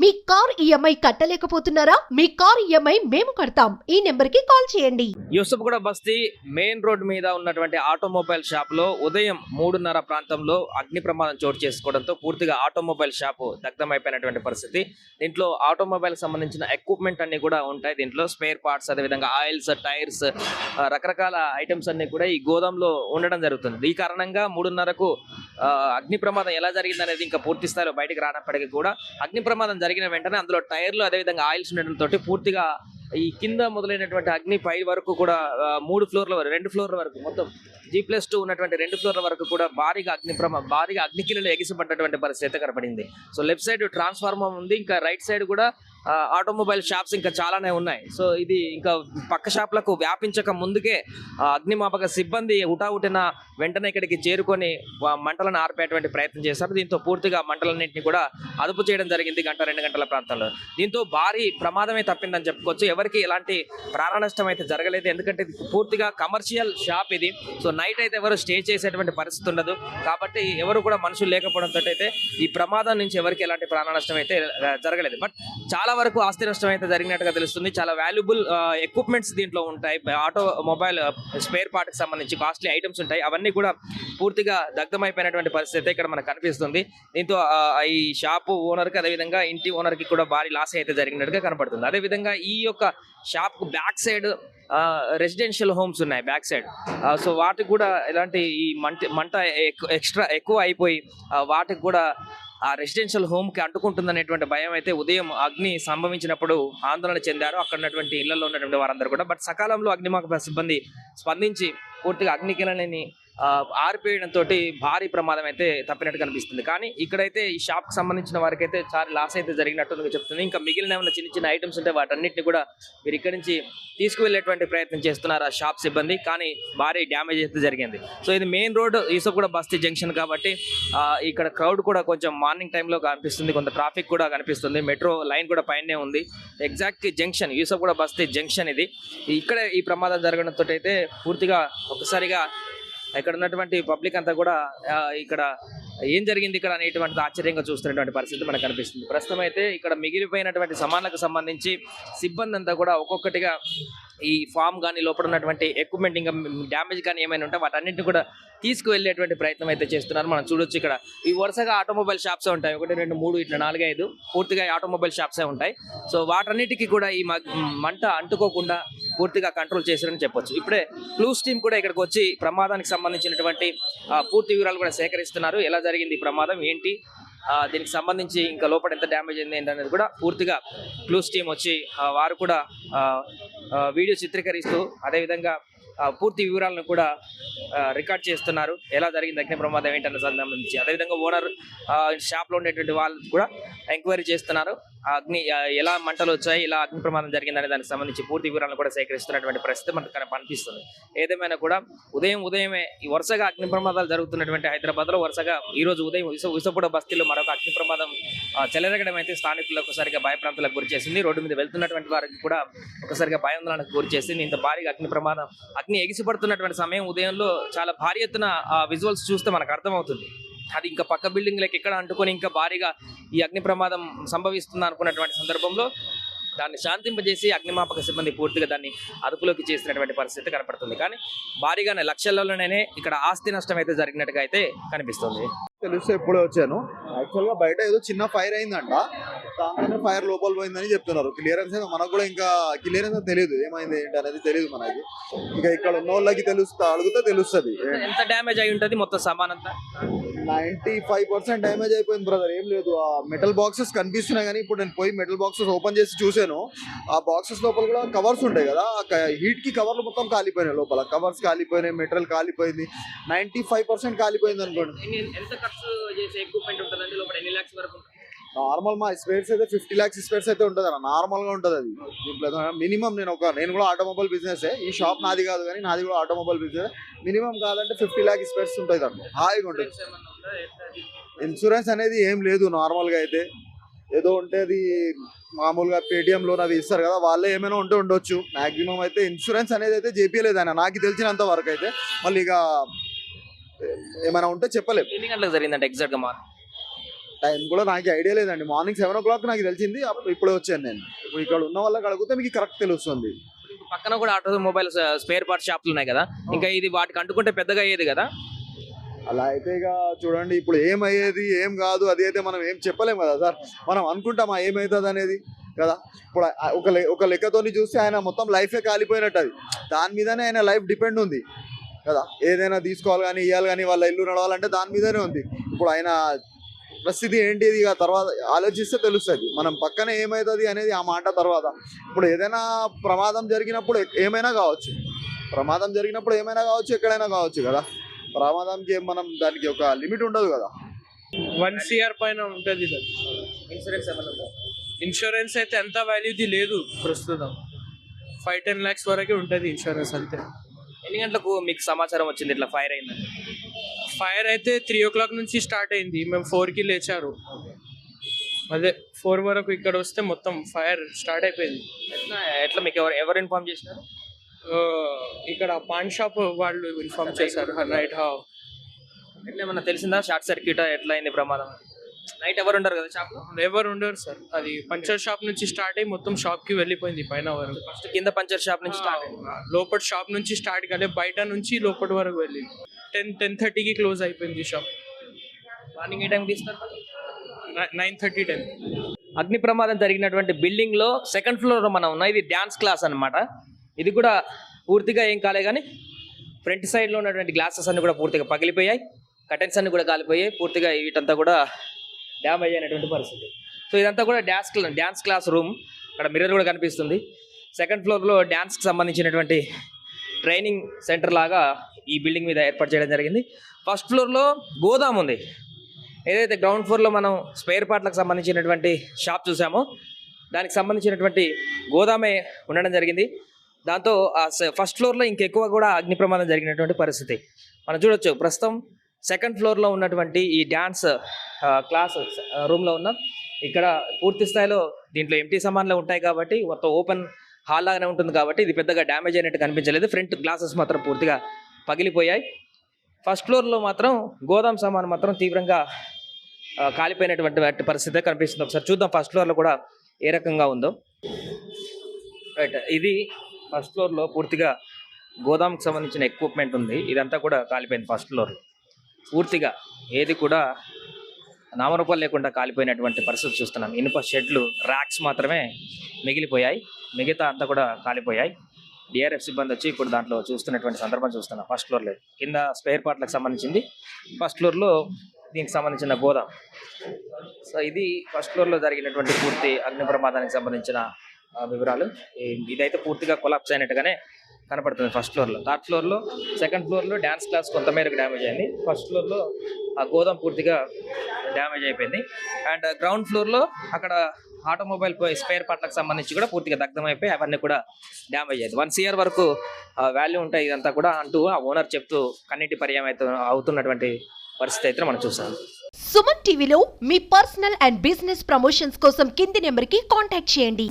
మీ car EMI కట్టలేకపోతున్నారా? మీ car EMI మేము కడతాం. ఈ నెంబర్కి కాల్ చేయండి. యూసఫ్గూడ బస్తీ మెయిన్ రోడ్ మీద ఉన్నటువంటి ఆటోమొబైల్ షాప్లో ఉదయం మూడున్నర ప్రాంతంలో అగ్ని ప్రమాదం చోటు చేసుకోవడంతో పూర్తిగా ఆటోమొబైల్ షాప్ దగ్ధమైపోయినటువంటి పరిస్థితి. దీంట్లో ఆటోమొబైల్ సంబంధించిన ఎక్విప్మెంట్ అన్ని కూడా ఉంటాయి. దీంట్లో స్పేర్ పార్ట్స్ అదేవిధంగా ఆయిల్స్ టైర్స్ రకరకాల ఐటమ్స్ అన్ని కూడా ఈ గోదాంలో ఉండడం జరుగుతుంది. ఈ కారణంగా మూడున్నరకు అగ్ని ప్రమాదం ఎలా జరిగింది అనేది ఇంకా పూర్తి స్థాయిలో బయటకు రానప్పటికీ కూడా అగ్ని ప్రమాదం జరిగిన వెంటనే అందులో టైర్లు అదేవిధంగా ఆయిల్స్ ఉండడంతో పూర్తిగా ఈ కింద మొదలైనటువంటి అగ్ని పై వరకు కూడా మూడు ఫ్లోర్ల వరకు రెండు ఫ్లోర్ల వరకు మొత్తం జీ ప్లస్ టూ ఉన్నటువంటి రెండు ఫ్లోర్ల వరకు కూడా భారీగా అగ్ని ప్రమ భారీగా అగ్నికిలలో ఎగిసిపడ్డటువంటి పరిస్థితి కనపడింది. సో లెఫ్ట్ సైడ్ ట్రాన్స్ఫార్మర్ ఉంది ఇంకా రైట్ సైడ్ కూడా ఆటోమొబైల్ షాప్స్ ఇంకా చాలానే ఉన్నాయి. సో ఇది ఇంకా పక్క షాప్లకు వ్యాపించక ముందుకే అగ్నిమాపక సిబ్బంది ఉటావుటిన వెంటనే ఇక్కడికి చేరుకొని మంటలను ఆర్పేటువంటి ప్రయత్నం చేశారు. దీంతో పూర్తిగా మంటలన్నింటినీ కూడా అదుపు చేయడం జరిగింది గంట రెండు గంటల ప్రాంతంలో. దీంతో భారీ ప్రమాదమే తప్పిందని చెప్పుకోవచ్చు. ఎవరికి ఎలాంటి ప్రాణ నష్టం అయితే జరగలేదు. ఎందుకంటే ఇది పూర్తిగా కమర్షియల్ షాప్ ఇది. సో నైట్ అయితే ఎవరు స్టే చేసేటువంటి పరిస్థితి ఉండదు. కాబట్టి ఎవరు కూడా మనుషులు లేకపోవడంతో అయితే ఈ ప్రమాదం నుంచి ఎవరికి ఎలాంటి ప్రాణ నష్టం అయితే జరగలేదు. బట్ చాలా వరకు ఆస్తి నష్టం అయితే జరిగినట్టుగా తెలుస్తుంది. చాలా వాల్యుబుల్ ఎక్విప్మెంట్స్ దీంట్లో ఉంటాయి. ఆటో మొబైల్ స్పేర్ పార్ట్కి సంబంధించి కాస్ట్లీ ఐటమ్స్ ఉంటాయి. అవన్నీ కూడా పూర్తిగా దగ్ధమైపోయినటువంటి పరిస్థితి అయితే ఇక్కడ మనకు కనిపిస్తుంది. దీంతో ఈ షాపు ఓనర్కి అదేవిధంగా ఇంటి ఓనర్కి కూడా భారీ లాస్ అయితే జరిగినట్టుగా కనపడుతుంది. అదేవిధంగా ఈ యొక్క షాప్కు బ్యాక్ సైడ్ రెసిడెన్షియల్ హోమ్స్ ఉన్నాయి బ్యాక్ సైడ్ సో వాటికి కూడా ఇలాంటి ఈ మంట మంట ఎక్స్ట్రా ఎక్కువ అయిపోయి వాటికి కూడా ఆ రెసిడెన్షియల్ హోమ్కి అంటుకుంటుందనేటువంటి భయం అయితే ఉదయం అగ్ని సంభవించినప్పుడు ఆందోళన చెందారు. అక్కడ ఉన్నటువంటి ఇళ్ళలో ఉన్నటువంటి వారందరూ కూడా. బట్ సకాలంలో అగ్నిమాపక సిబ్బంది స్పందించి పూర్తిగా అగ్నికిలని ఆరిపోయడంతో భారీ ప్రమాదం అయితే తప్పినట్టు కనిపిస్తుంది. కానీ ఇక్కడైతే ఈ షాప్కి సంబంధించిన వారికి అయితే చాలా లాస్ అయితే జరిగినట్టు చెప్తుంది. ఇంకా మిగిలిన ఏమైనా చిన్న చిన్న ఐటమ్స్ ఉంటే వాటన్నిటిని కూడా మీరు ఇక్కడి నుంచి తీసుకువెళ్ళేటువంటి ప్రయత్నం చేస్తున్నారు ఆ షాప్ సిబ్బంది. కానీ భారీ డ్యామేజ్ అయితే జరిగింది. సో ఇది మెయిన్ రోడ్ ఈసో కూడా బస్తీ జంక్షన్ కాబట్టి ఇక్కడ క్రౌడ్ కూడా కొంచెం మార్నింగ్ టైంలో కనిపిస్తుంది. కొంత ట్రాఫిక్ కూడా కనిపిస్తుంది. మెట్రో లైన్ కూడా పైనే ఉంది. ఎగ్జాక్ట్ జంక్షన్ యూసఫ్ కూడా బస్తీ జంక్షన్ ఇది. ఇక్కడ ఈ ప్రమాదం జరగడంతో అయితే పూర్తిగా ఒకసారిగా ఇక్కడ ఉన్నటువంటి పబ్లిక్ అంతా కూడా ఇక్కడ ఏం జరిగింది ఇక్కడ అనేటువంటి ఆశ్చర్యంగా చూస్తున్నటువంటి పరిస్థితి మనకు కనిపిస్తుంది ప్రస్తుతం అయితే ఇక్కడ మిగిలిపోయినటువంటి సమాన్లకు సంబంధించి సిబ్బంది అంతా కూడా ఒక్కొక్కటిగా ఈ ఫామ్ కానీ లోపల ఉన్నటువంటి ఎక్విప్మెంట్ ఇంకా డ్యామేజ్ కానీ ఏమైనా ఉంటే వాటన్నింటిని కూడా తీసుకువెళ్ళేటువంటి ప్రయత్నం అయితే చేస్తున్నారు. మనం చూడొచ్చు ఇక్కడ. ఈ వరుసగా ఆటోమొబైల్ షాప్స్ ఉంటాయి. ఒకటి రెండు మూడు ఇట్లా నాలుగు ఐదు. పూర్తిగా ఆటోమొబైల్ షాప్సే ఉంటాయి. సో వాటన్నిటికీ కూడా ఈ మ- మంట అంటుకోకుండా పూర్తిగా కంట్రోల్ చేశారని చెప్పొచ్చు. ఇప్పుడే క్లూస్ టీమ్ కూడా ఇక్కడికి వచ్చి ప్రమాదానికి సంబంధించినటువంటి పూర్తి వివరాలు కూడా సేకరిస్తున్నారు. ఎలా జరిగింది ఈ ప్రమాదం? ఏంటి? దీనికి సంబంధించి ఇంకా లోపల ఎంత డ్యామేజ్ అయింది ఏంటనేది కూడా పూర్తిగా క్లూస్ టీం వచ్చి వారు కూడా వీడియో చిత్రీకరిస్తూ అదేవిధంగా పూర్తి వివరాలను కూడా రికార్డ్ చేస్తున్నారు. ఎలా జరిగింది అగ్ని ప్రమాదం ఏంటన్న సంబంధించి. అదేవిధంగా ఓనర్ షాప్లో ఉండేటువంటి వాళ్ళు కూడా ఎంక్వైరీ చేస్తున్నారు. అగ్ని ఎలా మంటలు వచ్చాయి ఇలా అగ్ని ప్రమాదం జరిగిందనే దానికి సంబంధించి పూర్తి వివరాలను కూడా సేకరిస్తున్నటువంటి పరిస్థితి మనకు కనిపిస్తుంది. ఏదేమైనా కూడా ఉదయం ఉదయమే ఈ వరుసగా అగ్ని ప్రమాదాలు జరుగుతున్నటువంటి హైదరాబాద్లో వరుసగా ఈ రోజు ఉదయం విస విసపూడ బస్తీలో మరొక అగ్ని ప్రమాదం చెలరగడం అయితే స్థానికులకు ఒకసారిగా భయప్రాంతాలకు గురి చేసింది. రోడ్డు మీద వెళ్తున్నటువంటి వారికి కూడా ఒకసారిగా భయాందోళనకు గురి చేసింది. ఇంత భారీగా అగ్ని ప్రమాదం అగ్ని ఎగిసిపడుతున్నటువంటి సమయం ఉదయంలో చాలా భారీ ఎత్తున విజువల్స్ చూస్తే మనకు అర్థమవుతుంది. అది ఇంకా పక్క బిల్డింగ్లకు ఎక్కడ అంటుకొని ఇంకా భారీగా ఈ అగ్ని ప్రమాదం సంభవిస్తుంది అనుకున్నటువంటి సందర్భంలో దాన్ని శాంతింపజేసి అగ్నిమాపక సిబ్బంది పూర్తిగా దాన్ని అదుపులోకి చేసినటువంటి పరిస్థితి కనపడుతుంది. కానీ భారీగానే లక్షల్లోనే ఇక్కడ ఆస్తి నష్టం అయితే జరిగినట్టుగా అయితే కనిపిస్తుంది. తెలిస్తే ఎప్పుడే వచ్చాను. యాక్చువల్గా బయట ఏదో చిన్న ఫైర్ అయిందంట. దాంట్లోనే ఫైర్ లోపల పోయిందని చెప్తున్నారు. క్లియరెన్స్ అయితే మనకు కూడా ఇంకా క్లియరెన్స్ తెలియదు. ఏమైంది ఏంటి అనేది తెలియదు మనకి. ఇక ఇక్కడ ఉన్న వాళ్ళకి తెలుస్తా అడిగితే తెలుస్తుంది. ఎంత డ్యామేజ్ అయి ఉంటుంది మొత్తం సామాన్ అంతా నైన్టీ ఫైవ్ పర్సెంట్ డ్యామేజ్ అయిపోయింది బ్రదర్ ఏం లేదు. ఆ మెటల్ బాక్సెస్ కనిపిస్తున్నాయి కానీ ఇప్పుడు నేను పోయి మెటల్ బాక్సెస్ ఓపెన్ చేసి చూసాను ఆ బాక్సెస్ లోపల కూడా కవర్స్ ఉంటాయి కదా. హీట్కి కవర్లు మొత్తం కాలిపోయినాయి లోపల. కవర్స్ కాలిపోయినాయి మెటీరియల్ కాలిపోయింది. నైన్టీ ఫైవ్ పర్సెంట్ కాలిపోయింది అనుకోండి. ఎన్ని- ఎంత ఖర్చు చేసే ఎక్విప్మెంట్ ఉంటుందండి? లోపల ఎన్ని లాక్స్ వరకు ఉంటుంది? నార్మల్ మా స్పేర్స్ అయితే ఫిఫ్టీ లాక్స్ స్పేర్స్ అయితే ఉంటుంది అన్న నార్మల్గా ఉంటుంది అది. మినిమం నేను ఒక నేను కూడా ఆటోమొబైల్ బిజినెస్ ఈ షాప్ నాది కాదు కానీ నాది కూడా ఆటోమొబైల్ బిజినెస్ మినిమం కాదంటే ఫిఫ్టీ లాక్ స్పేర్స్ ఉంటుంది దాంట్లో. హాయిగా ఉంటుంది? ఇన్సూరెన్స్ అనేది ఏం లేదు నార్మల్గా అయితే. ఏదో ఉంటే అది మామూలుగా పేటిఎం లోన్ అవి ఇస్తారు కదా వాళ్ళే ఏమైనా ఉంటే ఉండొచ్చు. మాక్సిమం అయితే ఇన్సూరెన్స్ అనేది అయితే చేపియలేదు ఆయన నాకు తెలిసినంత వరకు అయితే. మళ్ళీ ఇక ఏమైనా ఉంటే చెప్పలేము ఎన్ని గంటలకు జరిగిందంటే ఎగ్జాక్ట్గా మా టైం కూడా నాకు ఐడియా లేదండి. మార్నింగ్ సెవెన్ ఓ క్లాక్ నాకు తెలిసింది అప్పుడు ఇప్పుడే వచ్చాను నేను. ఇప్పుడు ఇక్కడ ఉన్న వాళ్ళకి అడిగితే మీకు కరెక్ట్ తెలుస్తుంది. పక్కన కూడా ఆటోమొబైల్ స్పేర్ పార్ట్ షాపులు ఉన్నాయి కదా. ఇంకా ఇది వాటికి అంటుకుంటే పెద్దగా అయ్యేది కదా. అలా అయితే ఇక చూడండి ఇప్పుడు ఏమయ్యేది ఏం కాదు అది అయితే మనం ఏం చెప్పలేం కదా సార్. మనం అనుకుంటామా ఏమవుతుంది అనేది కదా. ఇప్పుడు ఒక ఒక లెక్కతోని చూస్తే ఆయన మొత్తం లైఫే కాలిపోయినట్టు అది. దాని మీదనే ఆయన లైఫ్ డిపెండ్ ఉంది కదా. ఏదైనా తీసుకోవాలి కానీ ఇవ్వాలి కానీ వాళ్ళ ఇల్లు నడవాలంటే దాని మీదనే ఉంది. ఇప్పుడు ఆయన పరిస్థితి ఏంటిది ఇక తర్వాత ఆలోచిస్తే తెలుస్తుంది. మనం పక్కన ఏమవుతుంది అనేది ఆ మాట తర్వాత. ఇప్పుడు ఏదైనా ప్రమాదం జరిగినప్పుడు ఏమైనా కావచ్చు. ప్రమాదం జరిగినప్పుడు ఏమైనా కావచ్చు ఎక్కడైనా కావచ్చు కదా. ప్రమాదంకి ఏం మనం దానికి ఒక లిమిట్ ఉండదు కదా. వన్ సిఆర్ పైన ఉంటుంది సార్. ఇన్సూరెన్స్ ఇన్సూరెన్స్ అయితే ఎంత వాల్యూది లేదు ప్రస్తుతం. ఫైవ్ టెన్ ల్యాక్స్ వరకే ఉంటుంది ఇన్సూరెన్స్ అంతే. ఎన్ని గంటలకు మీకు సమాచారం వచ్చింది? ఇట్లా ఫైర్ అయిందని. ఫైర్ అయితే త్రీ ఓ క్లాక్ నుంచి స్టార్ట్ అయింది. మేము ఫోర్కి లేచారు. అదే ఫోర్ వరకు ఇక్కడ వస్తే మొత్తం ఫైర్ స్టార్ట్ అయిపోయింది. ఎట్లా మీకు ఎవరు ఎవరు ఇన్ఫార్మ్ చేసినారు? ఇక్కడ పాన్ షాప్ వాళ్ళు ఇన్ఫార్మ్ చేశారు నైట్ హా ఎట్లా ఏమన్నా తెలిసిందా? షార్ట్ సర్క్యూట్ ఎట్లా అయింది ప్రమాదం? నైట్ ఎవరు ఉండరు కదా షాప్ ఎవరు ఉండరు సార్. అది పంచర్ షాప్ నుంచి స్టార్ట్ అయ్యి మొత్తం షాప్కి వెళ్ళిపోయింది పైన వరకు. ఫస్ట్ కింద పంచర్ షాప్ నుంచి స్టార్ట్ అయింది. లోపల షాప్ నుంచి స్టార్ట్ కాలే బయట నుంచి లోపల వరకు వెళ్ళింది. టెన్ టెన్ థర్టీకి క్లోజ్ అయిపోయింది షాప్ మార్నింగ్ ఏ టైం తీస్తారు నైన్ థర్టీ టెన్ అగ్ని ప్రమాదం జరిగినటువంటి బిల్డింగ్లో సెకండ్ ఫ్లోర్లో మనం ఉన్నాం. ఇది డ్యాన్స్ క్లాస్ అన్నమాట. ఇది కూడా పూర్తిగా ఏం కాలే కానీ ఫ్రంట్ సైడ్లో ఉన్నటువంటి గ్లాసెస్ అన్ని కూడా పూర్తిగా పగిలిపోయాయి. కటెన్స్ అన్ని కూడా కాలిపోయాయి. పూర్తిగా వీటంతా కూడా డ్యామేజ్ అయినటువంటి పరిస్థితి. సో ఇదంతా కూడా డ్యాన్స్ డ్యాన్స్ క్లాస్ రూమ్. అక్కడ మిర్రర్ కూడా కనిపిస్తుంది. సెకండ్ ఫ్లోర్లో డ్యాన్స్కి సంబంధించినటువంటి ట్రైనింగ్ సెంటర్ లాగా ఈ బిల్డింగ్ మీద ఏర్పాటు చేయడం జరిగింది. ఫస్ట్ ఫ్లోర్లో గోదాం ఉంది. ఏదైతే గ్రౌండ్ ఫ్లోర్లో మనం స్పేర్ పార్ట్లకు సంబంధించినటువంటి షాప్ చూసామో దానికి సంబంధించినటువంటి గోదామే ఉండడం జరిగింది. దాంతో ఆ స- ఫస్ట్ ఫ్లోర్లో ఇంకెక్కువ కూడా అగ్ని ప్రమాదం జరిగినటువంటి పరిస్థితి. మనం చూడొచ్చు ప్రస్తుతం సెకండ్ ఫ్లోర్లో ఉన్నటువంటి ఈ డ్యాన్స్ క్లాస్ రూమ్లో ఉన్నాం ఇక్కడ పూర్తి స్థాయిలో దీంట్లో ఎంటీ సామాన్లు ఉంటాయి కాబట్టి మొత్తం ఓపెన్ హాల్ లాగానే ఉంటుంది కాబట్టి ఇది పెద్దగా డ్యామేజ్ అయినట్టు కనిపించలేదు. ఫ్రంట్ గ్లాసెస్ మాత్రం పూర్తిగా పగిలిపోయాయి. ఫస్ట్ ఫ్లోర్లో మాత్రం గోదాం సామాన్ మాత్రం తీవ్రంగా కాలిపోయినటువంటి పరిస్థితి కనిపిస్తుంది. ఒకసారి చూద్దాం ఫస్ట్ ఫ్లోర్లో కూడా ఏ రకంగా ఉందో. రైట్ ఇది ఫస్ట్ ఫ్లోర్లో పూర్తిగా గోదాంకి సంబంధించిన ఎక్విప్మెంట్ ఉంది. ఇదంతా కూడా కాలిపోయింది ఫస్ట్ ఫ్లోర్ పూర్తిగా ఏది కూడా నామరూపాలు లేకుండా కాలిపోయినటువంటి పరిస్థితి చూస్తున్నాం. ఇనుప షెడ్లు ర్యాక్స్ మాత్రమే మిగిలిపోయాయి. మిగతా అంతా కూడా కాలిపోయాయి. డిఆర్ఎఫ్ సిబ్బంది వచ్చి ఇప్పుడు దాంట్లో చూస్తున్నటువంటి సందర్భం చూస్తున్నాం. ఫస్ట్ ఫ్లోర్లో కింద స్పేర్ పార్ట్లకు సంబంధించింది. ఫస్ట్ ఫ్లోర్లో దీనికి సంబంధించిన గోదాం. సో ఇది ఫస్ట్ ఫ్లోర్లో జరిగినటువంటి పూర్తి అగ్ని ప్రమాదానికి సంబంధించిన వివరాలు ఇదైతే పూర్తిగా కొలాప్స్ అయినట్టుగానే కనపడుతుంది ఫస్ట్ ఫ్లోర్లో థర్డ్ ఫ్లోర్లో సెకండ్ ఫ్లోర్లో డ్యాన్స్ క్లాస్ కొంతమేరకు డ్యామేజ్ అయింది. ఫస్ట్ ఫ్లోర్లో ఆ గోదాం పూర్తిగా డ్యామేజ్ అయిపోయింది. అండ్ గ్రౌండ్ ఫ్లోర్లో అక్కడ ఆటోమొబైల్ స్పేర్ పార్ట్లకు సంబంధించి కూడా పూర్తిగా దగ్ధమైపోయి అవన్నీ కూడా డ్యామేజ్ అయింది వన్ ఇయర్ వరకు వాల్యూ ఉంటాయి ఇదంతా కూడా అంటూ ఆ ఓనర్ చెప్తూ కన్నిటి పర్యాయం అయితే అవుతున్నటువంటి పరిస్థితి అయితే మనం చూసాం. సుమన్ టీవీలో మీ పర్సనల్ అండ్ బిజినెస్ ప్రమోషన్స్ కోసం కింది నెంబర్కి కాంటాక్ట్ చేయండి.